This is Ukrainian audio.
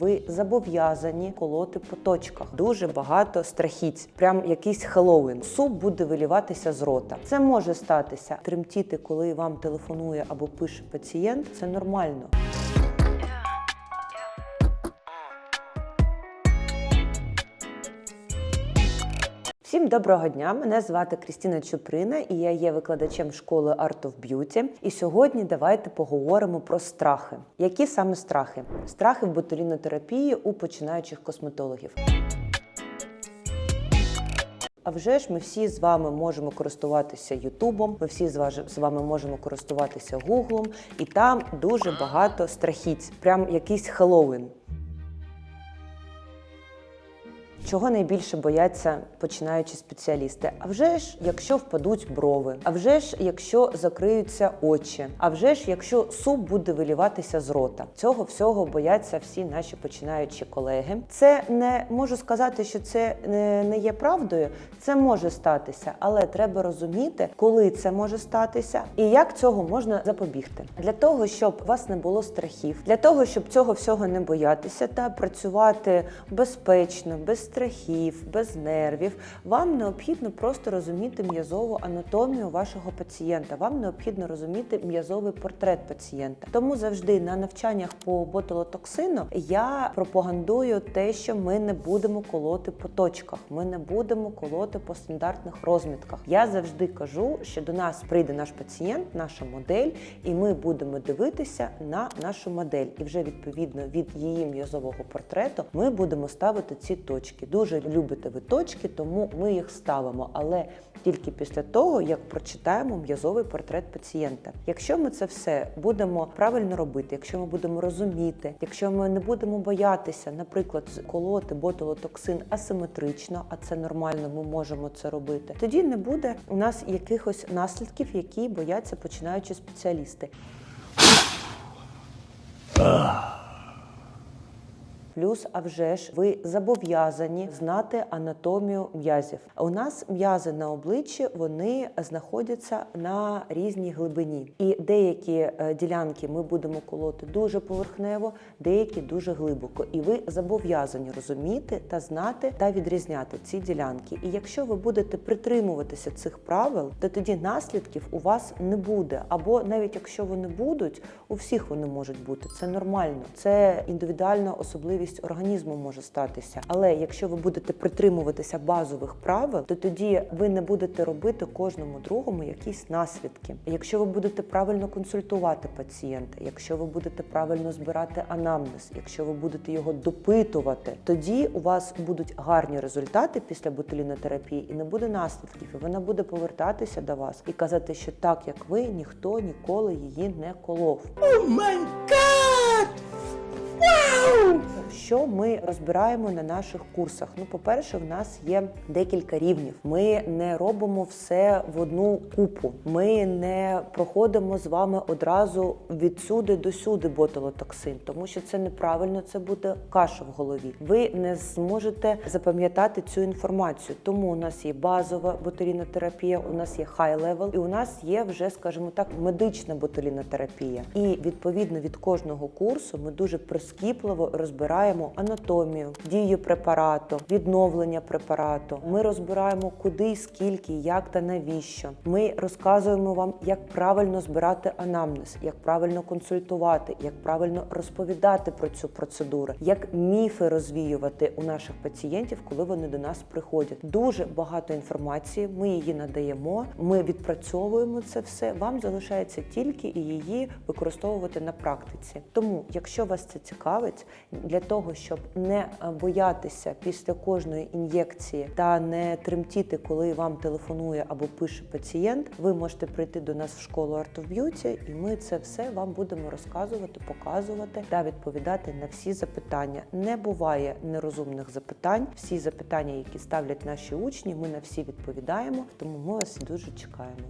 Ви зобов'язані колоти по точках. Дуже багато страхіць, прям якийсь Хеллоуін. Суп буде виліватися з рота. Це може статися. Тремтіти, коли вам телефонує або пише пацієнт. Це нормально. Всім доброго дня! Мене звати Крістіна Чуприна, і я є викладачем школи Art of Beauty. І сьогодні давайте поговоримо про страхи. Які саме страхи? Страхи в ботулінотерапії у починаючих косметологів. А вже ж ми всі з вами можемо користуватися Ютубом, ми всі з вами можемо користуватися Гуглом, і там дуже багато страхіць, прям якийсь Хеллоуін. Чого найбільше бояться починаючі спеціалісти? А вже ж, якщо впадуть брови, а вже ж, якщо закриються очі, а вже ж, якщо суп буде виліватися з рота. Цього всього бояться всі наші починаючі колеги. Це не можу сказати, що це не, є правдою. Це може статися, але треба розуміти, коли це може статися і як цього можна запобігти. Для того, щоб у вас не було страхів, для того, щоб цього всього не боятися та працювати безпечно, без страхів, без нервів, вам необхідно просто розуміти м'язову анатомію вашого пацієнта. Вам необхідно розуміти м'язовий портрет пацієнта. Тому завжди на навчаннях по ботулотоксину я пропагандую те, що ми не будемо колоти по точках, ми не будемо колоти по стандартних розмітках. Я завжди кажу, що до нас прийде наш пацієнт, наша модель, і ми будемо дивитися на нашу модель. І вже відповідно від її м'язового портрету ми будемо ставити ці точки. Дуже любите ви точки, тому ми їх ставимо, але тільки після того, як прочитаємо м'язовий портрет пацієнта. Якщо ми це все будемо правильно робити, якщо ми будемо розуміти, якщо ми не будемо боятися, наприклад, колоти ботулотоксин асиметрично, а це нормально, ми можемо це робити. Тоді не буде у нас якихось наслідків, які бояться починаючі спеціалісти. Плюс, а вже ж, ви зобов'язані знати анатомію м'язів. У нас м'язи на обличчі вони знаходяться на різній глибині, і деякі е, ділянки ми будемо колоти дуже поверхнево, деякі дуже глибоко. І ви зобов'язані розуміти та знати та відрізняти ці ділянки. І якщо ви будете притримуватися цих правил, то тоді наслідків у вас не буде. Або навіть якщо вони будуть, у всіх вони можуть бути. Це нормально, це індивідуальна особливість організму може статися. Але якщо ви будете притримуватися базових правил, то тоді ви не будете робити кожному другому якісь наслідки. Якщо ви будете правильно консультувати пацієнта, якщо ви будете правильно збирати анамнез, якщо ви будете його допитувати, тоді у вас будуть гарні результати після ботулінотерапії і не буде наслідків. І вона буде повертатися до вас і казати, що так як ви, ніхто ніколи її не колов. Що ми розбираємо на наших курсах? Ну, по-перше, в нас є декілька рівнів. Ми не робимо все в одну купу. Ми не проходимо з вами одразу відсюди до сюди ботулотоксин, тому що це неправильно, це буде каша в голові. Ви не зможете запам'ятати цю інформацію. Тому у нас є базова ботулінотерапія, у нас є хай левел, і у нас є вже, скажімо так, медична ботулінотерапія. І відповідно від кожного курсу ми дуже прискіпливо розбираємо анатомію, дію препарату, відновлення препарату. Ми розбираємо куди, скільки, як та навіщо. Ми розказуємо вам, як правильно збирати анамнез, як правильно консультувати, як правильно розповідати про цю процедуру, як міфи розвіювати у наших пацієнтів, коли вони до нас приходять. Дуже багато інформації. Ми її надаємо. Ми відпрацьовуємо це все. Вам залишається тільки і її використовувати на практиці. Тому, якщо вас це цікавить, для того, щоб не е, боятися після кожної ін'єкції та не тремтіти, коли вам телефонує або пише пацієнт, ви можете прийти до нас в школу Art of Beauty, і ми це все вам будемо розказувати, показувати та відповідати на всі запитання. Не буває нерозумних запитань. Всі запитання, які ставлять наші учні, ми на всі відповідаємо. Тому ми вас дуже чекаємо.